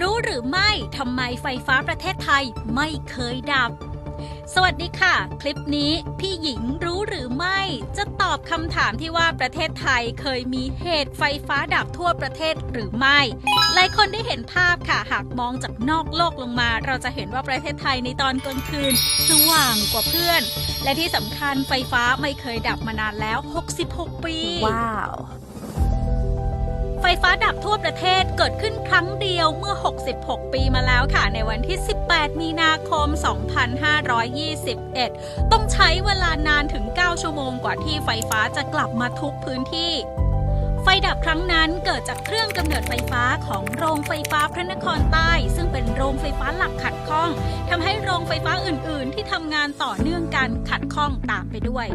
รู้หรือไม่ทำไมไฟฟ้าประเทศไทยไม่เคยดับ สวัสดีค่ะ คลิปนี้พี่หญิงรู้หรือไม่ จะตอบคำถามที่ว่าประเทศไทยเคยมีเหตุไฟฟ้าดับทั่วประเทศหรือไม่ หลายคนได้เห็นภาพค่ะหากมองจากนอกโลกลงมา เราจะเห็นว่าประเทศไทยในตอนกลางคืน สว่างกว่าเพื่อน และที่สำคัญไฟฟ้าไม่เคยดับมานานแล้ว 66 ปี ว้าวไฟฟ้าดับทั่วประเทศเกิ ดขึ้นครั้งเดียวเมื่อ 66 ปีมาแล้วค่ะ ในวันที่ 18 มีนาคม 2521 ต้องใช้เวลานานถึง 9 ชั่วโมงกว่าที่ไฟฟ้าจะกลับมาทุกพื้นที่ไฟดับครั้งนั้นเกิดจากเครื่องกำเนิดไฟฟ้าของโรงไฟฟ้าพระนครใต้ ซึ่งเป็นโรงไฟฟ้าหลักขัดข้องทำให้โรงไฟฟ้าอื่น ๆ ที่ทำงานต่อเนื่องกันขัดข้องตามไปด้วย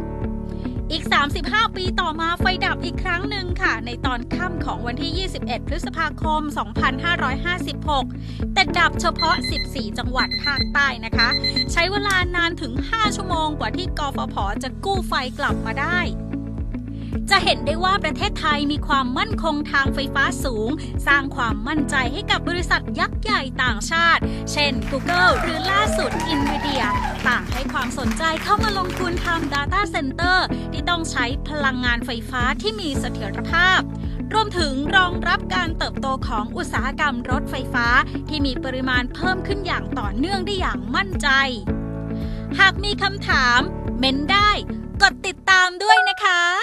อีก 35 ปีต่อมาไฟดับอีกครั้งหนึ่งค่ะ ในตอนค่ำของวันที่ 21 พฤษภาคม 2556 แต่ดับเฉพาะ 14 จังหวัดภาคใต้นะคะ ใช้เวลานานถึง 5 ชั่วโมงกว่าที่กฟผจะกู้ไฟกลับมาได้จะเห็นได้ว่าประเทศไทยมีความมั่นคงทางไฟฟ้าสูง สร้างความมั่นใจให้กับบริษัทยักษ์ใหญ่ต่างชาติ เช่น Google หรือล่าสุด นใจเข้ามาลงทุนทำ Data Center ที่ต้องใช้พลังงานไฟฟ้าที่มีเสถียรภาพ รวมถึงรองรับการเติบโตของอุตสาหกรรมรถไฟฟ้าที่มีปริมาณเพิ่มขึ้นอย่างต่อเนื่องได้อย่างมั่นใจ หากมีคำถาม เม้นได้ กดติดตามด้วยนะคะ